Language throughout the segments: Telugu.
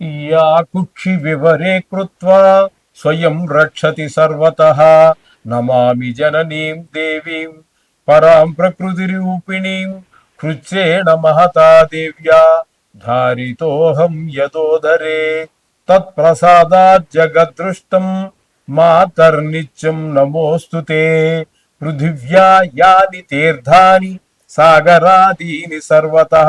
ఇయాకుక్షి వివరే కృత్వా స్వయం రక్షతి సర్వతః నమామి జననీం దేవీం పరాం ప్రకృతి రూపిణీం కృచ్చేణ మహతా దివ్యా ధారితోహం యదోదరే తత్ప్రసాదాత్ జగదృష్టం మాతర్నిత్యం నమోస్తు తే పృథివ్యా యాని తీర్థాని సాగరాదీని సర్వతః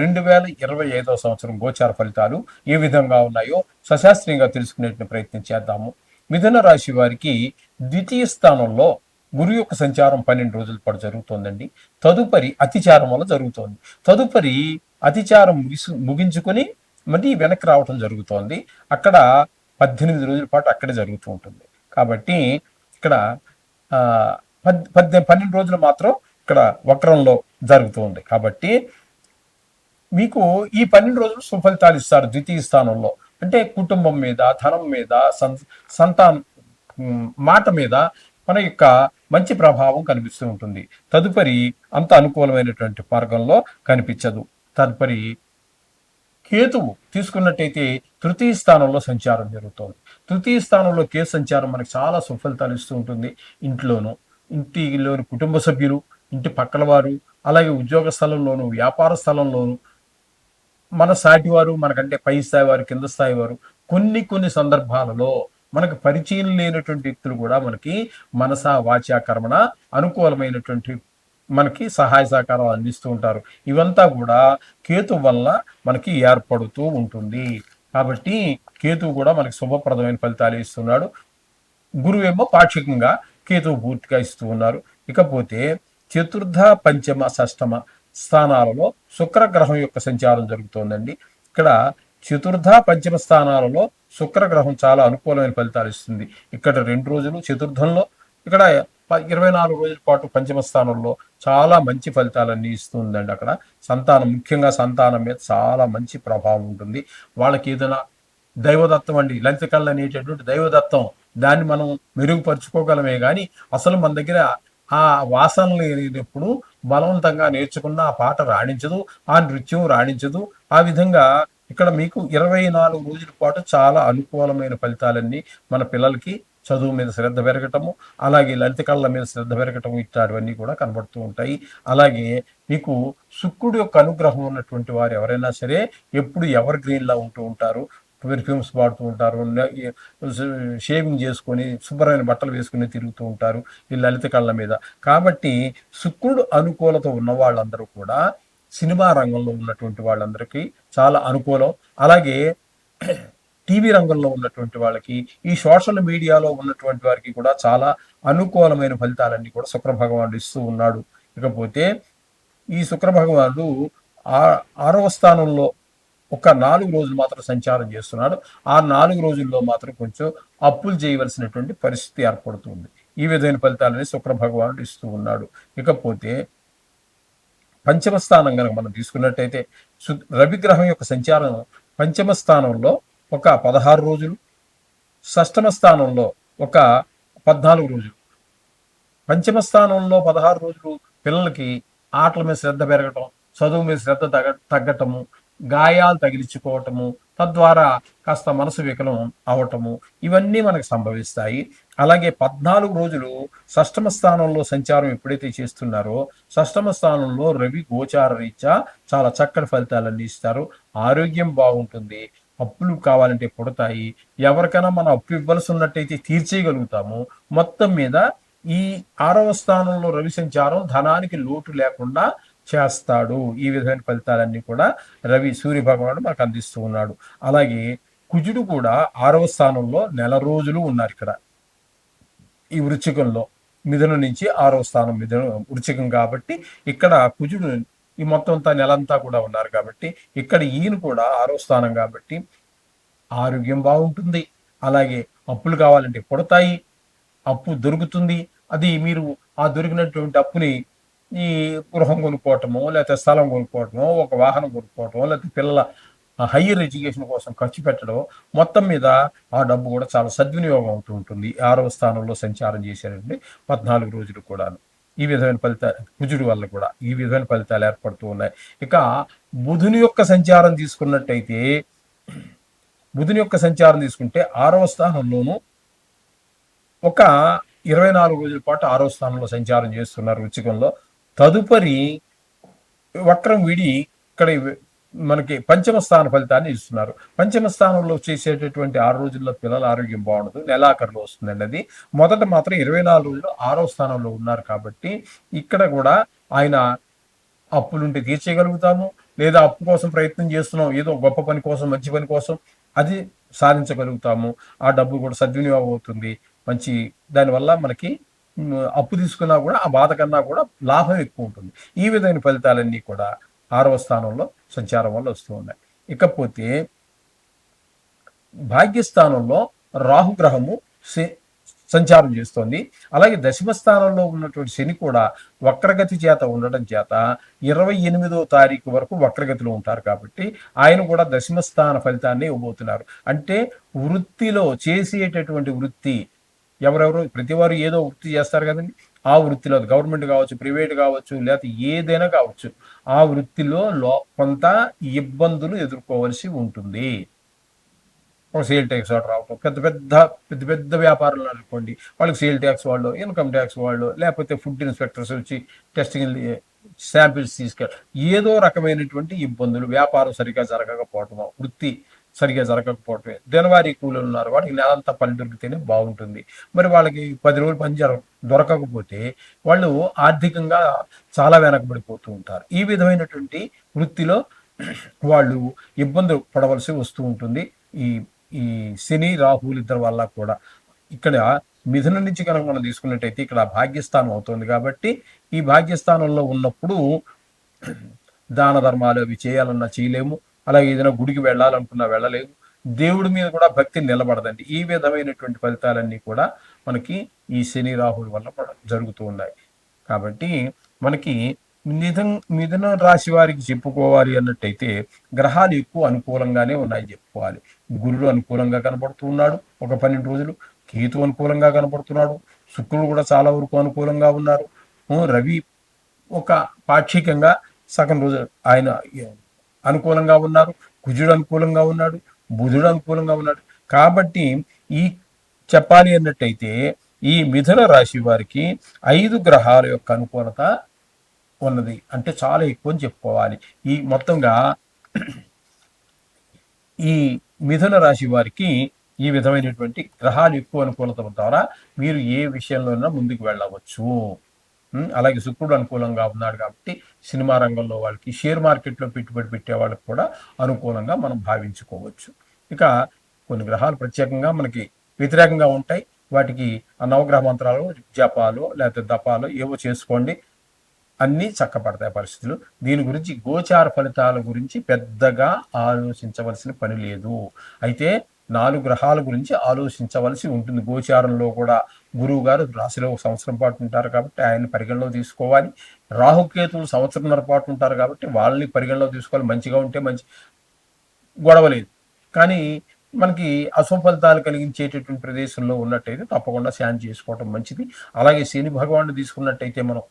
రెండు వేల ఇరవై ఐదో సంవత్సరం గోచార ఫలితాలు ఏ విధంగా ఉన్నాయో సశాస్త్రీయంగా తెలుసుకునే ప్రయత్నం చేద్దాము. మిథున రాశి వారికి ద్వితీయ స్థానంలో గురు యొక్క సంచారం పన్నెండు రోజుల పాటు జరుగుతోందండి. తదుపరి అతిచారం వల్ల జరుగుతోంది. తదుపరి అతిచారం ముగిసు ముగించుకొని మళ్ళీ వెనక్కి రావటం జరుగుతోంది. అక్కడ పద్దెనిమిది రోజుల పాటు అక్కడే జరుగుతూ ఉంటుంది. కాబట్టి ఇక్కడ పద్ పద్దె పన్నెండు రోజులు మాత్రం ఇక్కడ వక్రంలో జరుగుతుంది. కాబట్టి మీకు ఈ పన్నెండు రోజులు సుఫలితాలు ఇస్తారు ద్వితీయ స్థానంలో. అంటే కుటుంబం మీద ధనం మీద సంతాన్ సంతానం మాట మీద మన యొక్క మంచి ప్రభావం కనిపిస్తూ ఉంటుంది. తదుపరి అంత అనుకూలమైనటువంటి మార్గంలో కనిపించదు. తదుపరి కేతువు తీసుకున్నట్టయితే తృతీయ స్థానంలో సంచారం జరుగుతోంది. తృతీయ స్థానంలో కేతు సంచారం మనకు చాలా సుఫలితాలు ఇస్తూ ఉంటుంది. ఇంట్లోనూ ఇంటిలోని కుటుంబ సభ్యులు ఇంటి పక్కల వారు అలాగే ఉద్యోగ స్థలంలోను వ్యాపార స్థలంలోను మన సాటి వారు మనకంటే పై స్థాయి వారు కింద స్థాయి వారు కొన్ని కొన్ని సందర్భాలలో మనకు పరిచయం లేనటువంటి వ్యక్తులు కూడా మనకి మనస వాచ కర్మణ అనుకూలమైనటువంటి మనకి సహాయ సహకారం అందిస్తూ ఉంటారు. ఇవంతా కూడా కేతు వల్ల మనకి ఏర్పడుతూ ఉంటుంది. కాబట్టి కేతువు కూడా మనకి శుభప్రదమైన ఫలితాలు ఇస్తున్నాడు. గురువేమో పాక్షికంగా కేతువు పూర్తిగా ఇస్తూ ఉన్నారు. ఇకపోతే చతుర్థ పంచమ షష్టమ స్థానాలలో శుక్రగ్రహం యొక్క సంచారం జరుగుతోందండి. ఇక్కడ చతుర్థ పంచమ స్థానాలలో శుక్రగ్రహం చాలా అనుకూలమైన ఫలితాలు ఇస్తుంది. ఇక్కడ రెండు రోజులు చతుర్థంలో ఇక్కడ ఇరవై నాలుగు రోజుల పాటు పంచమ స్థానంలో చాలా మంచి ఫలితాలన్నీ ఇస్తుందండి అక్కడ. సంతానం ముఖ్యంగా సంతానం మీద చాలా మంచి ప్రభావం ఉంటుంది. వాళ్ళకి ఏదైనా దైవదత్తం అండి లంచకళ్ళు అనేటటువంటి దైవదత్తం దాన్ని మనం మెరుగుపరుచుకోగలమే కానీ అసలు మన దగ్గర ఆ వాసనలు లేనప్పుడు బలవంతంగా నేర్చుకున్న ఆ పాట రాణించదు ఆ నృత్యం రాణించదు. ఆ విధంగా ఇక్కడ మీకు ఇరవై నాలుగు రోజుల పాటు చాలా అనుకూలమైన ఫలితాలన్నీ మన పిల్లలకి చదువు మీద శ్రద్ధ పెరగటము అలాగే లలిత కళల మీద శ్రద్ధ పెరగటము ఇట్లాంటివన్నీ కూడా కనబడుతూ ఉంటాయి. అలాగే మీకు శుక్రుడు యొక్క అనుగ్రహం ఉన్నటువంటి వారు ఎవరైనా సరే ఎప్పుడు ఎవర్ గ్రీన్లా ఉంటూ ఉంటారు పెర్ఫ్యూమ్స్ వాడుతూ ఉంటారు షేవింగ్ చేసుకొని శుభ్రమైన బట్టలు వేసుకుని తిరుగుతూ ఉంటారు ఈ లలిత కళ్ళ మీద. కాబట్టి శుక్రుడు అనుకూలత ఉన్న వాళ్ళందరూ కూడా సినిమా రంగంలో ఉన్నటువంటి వాళ్ళందరికీ చాలా అనుకూలం. అలాగే టీవీ రంగంలో ఉన్నటువంటి వాళ్ళకి ఈ సోషల్ మీడియాలో ఉన్నటువంటి వారికి కూడా చాలా అనుకూలమైన ఫలితాలన్నీ కూడా శుక్ర భగవానుడు ఇస్తూ ఉన్నాడు. ఇకపోతే ఈ శుక్ర భగవానుడు ఆ ఆరవ స్థానంలో ఒక నాలుగు రోజులు మాత్రం సంచారం చేస్తున్నాడు. ఆ నాలుగు రోజుల్లో మాత్రం కొంచెం అప్పులు చేయవలసినటువంటి పరిస్థితి ఏర్పడుతుంది. ఈ విధమైన ఫలితాలని శుక్ర భగవానుడు ఇస్తూ ఉన్నాడు. ఇకపోతే పంచమ స్థానం కనుక మనం తీసుకున్నట్టయితే సు- యొక్క సంచారం పంచమ స్థానంలో ఒక పదహారు రోజులు షష్టమ స్థానంలో ఒక పద్నాలుగు రోజులు. పంచమ స్థానంలో పదహారు రోజులు పిల్లలకి ఆటల మీద శ్రద్ధ పెరగటం చదువు మీద శ్రద్ధ తగ్గ తగ్గటము గాయాలు తగిలించుకోవటము తద్వారా కాస్త మనసు వికలం అవటము ఇవన్నీ మనకు సంభవిస్తాయి. అలాగే పద్నాలుగు రోజులు షష్టమ స్థానంలో సంచారం ఎప్పుడైతే చేస్తున్నారో షష్టమ స్థానంలో రవి గోచార రీత్యా చాలా చక్కటి ఫలితాలు అందిస్తారు ఆరోగ్యం బాగుంటుంది అప్పులు కావాలంటే పుడతాయి. ఎవరికైనా మనం అప్పు ఇవ్వాల్సి ఉన్నట్టయితే తీర్చేయగలుగుతాము. మొత్తం మీద ఈ ఆరవ స్థానంలో రవి సంచారం ధనానికి లోటు లేకుండా చేస్తాడు. ఈ విధమైన ఫలితాలన్నీ కూడా రవి సూర్య భగవానుడు మనకు అందిస్తూ ఉన్నాడు. అలాగే కుజుడు కూడా ఆరవ స్థానంలో నెల రోజులు ఉన్నారు ఇక్కడ. ఈ వృచ్చికంలో మిథునం నుంచి ఆరవ స్థానం మిథునం వృచ్చికం కాబట్టి ఇక్కడ కుజుడు ఈ మొత్తం అంతా నెలంతా కూడా ఉన్నారు కాబట్టి ఇక్కడ ఈయన కూడా ఆరో స్థానం కాబట్టి ఆరోగ్యం బాగుంటుంది. అలాగే అప్పులు కావాలంటే పుడతాయి. అప్పు దొరుకుతుంది. అది మీరు ఆ దొరికినటువంటి అప్పుని ఈ గృహం కొనుక్కోవటమో లేకపోతే స్థలం కొనుక్కోవటమో ఒక వాహనం కొనుక్కోవటమో లేకపోతే పిల్లల హయ్యర్ ఎడ్యుకేషన్ కోసం ఖర్చు పెట్టడం మొత్తం మీద ఆ డబ్బు కూడా చాలా సద్వినియోగం అవుతూ ఉంటుంది. ఆరవ స్థానంలో సంచారం చేశారండి పద్నాలుగు రోజులు కూడాను. ఈ విధమైన ఫలితాలు కుజుడు వల్ల కూడా ఈ విధమైన ఫలితాలు ఏర్పడుతూ ఉన్నాయి. ఇక బుధుని యొక్క సంచారం తీసుకున్నట్టయితే బుధుని యొక్క సంచారం తీసుకుంటే ఆరవ స్థానంలోనూ ఒక ఇరవై నాలుగు రోజుల పాటు ఆరో స్థానంలో సంచారం చేస్తున్నారు రుచికంలో తదుపరి వక్రం విడి ఇక్కడ మనకి పంచమ స్థాన ఫలితాన్ని ఇస్తున్నారు. పంచమ స్థానంలో చేసేటటువంటి ఆరు రోజుల్లో పిల్లల ఆరోగ్యం బాగుండదు నెలాఖరులో వస్తుందండి అది. మొదట మాత్రం ఇరవై నాలుగు రోజులు ఆరో స్థానంలో ఉన్నారు కాబట్టి ఇక్కడ కూడా ఆయన అప్పులుంటే తీర్చేయగలుగుతాము లేదా అప్పు కోసం ప్రయత్నం చేస్తున్నాం ఏదో గొప్ప పని కోసం మంచి పని కోసం అది సాధించగలుగుతాము. ఆ డబ్బు కూడా సద్వినియోగం అవుతుంది. మంచి దానివల్ల మనకి అప్పు తీసుకున్నా కూడా ఆ బాధ కన్నా కూడా లాభం ఎక్కువ ఉంటుంది. ఈ విధమైన ఫలితాలన్నీ కూడా ఆరవ స్థానంలో సంచారం వల్ల వస్తూ ఉన్నాయి. ఇకపోతే భాగ్యస్థానంలో రాహుగ్రహము సంచారం చేస్తోంది. అలాగే దశమ స్థానంలో ఉన్నటువంటి శని కూడా వక్రగతి చేత ఉండడం చేత ఇరవై ఎనిమిదో తారీఖు వరకు వక్రగతిలో ఉంటారు కాబట్టి ఆయన కూడా దశమ స్థాన ఫలితాన్ని ఇవ్వబోతున్నారు. అంటే వృత్తిలో చేసేటటువంటి వృత్తి ఎవరెవరు ప్రతివారు ఏదో వృత్తి చేస్తారు కదండి. ఆ వృత్తిలో గవర్నమెంట్ కావచ్చు ప్రైవేట్ కావచ్చు లేకపోతే ఏదైనా కావచ్చు ఆ వృత్తిలో లో కొంత ఇబ్బందులు ఎదుర్కోవలసి ఉంటుంది. ఒక సేల్ ట్యాక్స్ ఆర్డర్ రావటం పెద్ద పెద్ద పెద్ద పెద్ద వ్యాపారులు అనుకోండి వాళ్ళకి సేల్ ట్యాక్స్ వాళ్ళు ఇన్కమ్ ట్యాక్స్ వాళ్ళు లేకపోతే ఫుడ్ ఇన్స్పెక్టర్స్ వచ్చి టెస్టింగ్ శాంపిల్స్ తీసుకెళ్ళి ఏదో రకమైనటువంటి ఇబ్బందులు వ్యాపారం సరిగా జరగకపోవటం వృత్తి సరిగా జరగకపోవటమే. దినవారీ కూలీలు ఉన్నారు వాడికి నెలంతా పని దొరికితేనే బాగుంటుంది. మరి వాళ్ళకి పది రోజులు పని జర దొరకకపోతే వాళ్ళు ఆర్థికంగా చాలా వెనకబడిపోతూ ఉంటారు. ఈ విధమైనటువంటి వృత్తిలో వాళ్ళు ఇబ్బందులు పడవలసి వస్తూ ఉంటుంది. ఈ ఈ శని రాహులు ఇద్దరు వల్ల కూడా. ఇక్కడ మిథున నుంచి కనుక మనం తీసుకున్నట్టయితే ఇక్కడ భాగ్యస్థానం అవుతుంది కాబట్టి ఈ భాగ్యస్థానంలో ఉన్నప్పుడు దాన ధర్మాలు అవి చేయాలన్నా చేయలేము. అలాగే ఏదైనా గుడికి వెళ్ళాలనుకున్నా వెళ్ళలేదు. దేవుడి మీద కూడా భక్తి నిలబడదండి. ఈ విధమైనటువంటి ఫలితాలన్నీ కూడా మనకి ఈ శని రాహుల వల్ల జరుగుతూ ఉన్నాయి. కాబట్టి మనకి మిథున మిథున రాశి వారికి చెప్పుకోవాలి అన్నట్టయితే గ్రహాలు ఎక్కువ అనుకూలంగానే ఉన్నాయి చెప్పుకోవాలి. గురుడు అనుకూలంగా కనబడుతూ ఉన్నాడు ఒక పన్నెండు రోజులు. కేతు అనుకూలంగా కనబడుతున్నాడు శుక్రుడు కూడా చాలా వరకు అనుకూలంగా ఉన్నారు రవి ఒక పాక్షికంగా సగం రోజు ఆయన అనుకూలంగా ఉన్నారు కుజుడు అనుకూలంగా ఉన్నాడు బుధుడు అనుకూలంగా ఉన్నాడు. కాబట్టి ఈ చెప్పాలి అన్నట్టయితే ఈ మిథున రాశి వారికి ఐదు గ్రహాల యొక్క అనుకూలత ఉన్నది. అంటే చాలా ఎక్కువ అని చెప్పుకోవాలి. ఈ మొత్తంగా ఈ మిథున రాశి వారికి ఈ విధమైనటువంటి గ్రహాలు ఎక్కువ అనుకూలత ద్వారా మీరు ఏ విషయంలోనైనా ముందుకు వెళ్ళవచ్చు. అలాగే శుక్రుడు అనుకూలంగా ఉన్నాడు కాబట్టి సినిమా రంగంలో వాళ్ళకి షేర్ మార్కెట్లో పెట్టుబడి పెట్టే వాళ్ళకి కూడా అనుకూలంగా మనం భావించుకోవచ్చు. ఇక కొన్ని గ్రహాలు ప్రత్యేకంగా మనకి వ్యతిరేకంగా ఉంటాయి. వాటికి నవగ్రహ మంత్రాలు జపాలు లేకపోతే దపాలు ఏవో చేసుకోండి. అన్నీ చక్కపడతాయి పరిస్థితులు. దీని గురించి గోచార ఫలితాల గురించి పెద్దగా ఆలోచించవలసిన పని లేదు. అయితే నాలుగు గ్రహాల గురించి ఆలోచించవలసి ఉంటుంది. గోచారంలో కూడా గురువు గారు రాశిలో ఒక సంవత్సరం పాటు ఉంటారు కాబట్టి ఆయన పరిగణలో తీసుకోవాలి. రాహుకేతులు సంవత్సరంన్నర పాటు ఉంటారు కాబట్టి వాళ్ళని పరిగణలో తీసుకోవాలి. మంచిగా ఉంటే మంచి గొడవ లేదు. కానీ మనకి అసఫలితాలు కలిగించేటటువంటి ప్రదేశంలో ఉన్నట్టయితే తప్పకుండా శాంతి చేసుకోవటం మంచిది. అలాగే శని భగవాన్ని తీసుకున్నట్టయితే మనం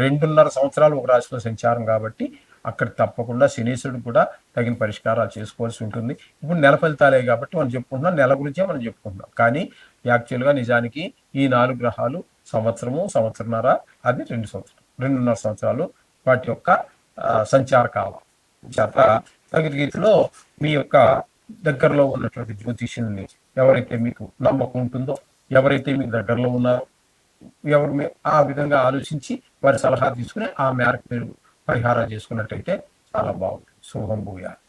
రెండున్నర సంవత్సరాలు ఒక రాశిలో సంచారం కాబట్టి అక్కడ తప్పకుండా శనీశ్వరుడు కూడా తగిన పరిష్కారాలు చేసుకోవాల్సి ఉంటుంది. ఇప్పుడు నెల ఫలితాలే కాబట్టి మనం చెప్పుకుంటున్నాం. నెల గురించే మనం చెప్పుకుంటున్నాం. కానీ యాక్చువల్గా నిజానికి ఈ నాలుగు గ్రహాలు సంవత్సరము సంవత్సరన్నర అది రెండు సంవత్సరం రెండున్నర సంవత్సరాలు వాటి యొక్క సంచార కాలం. చేత తగిన మీ యొక్క దగ్గరలో ఉన్నటువంటి జ్యోతిష్యుని ఎవరైతే మీకు నమ్మకం ఉంటుందో ఎవరైతే మీకు దగ్గరలో ఉన్నారో ఎవరు ఆ విధంగా ఆలోచించి వారి సలహా తీసుకుని ఆ మేరకు మీరు పరిహారం చేసుకున్నట్టయితే చాలా బాగుంటుంది. శుభం భూయాలి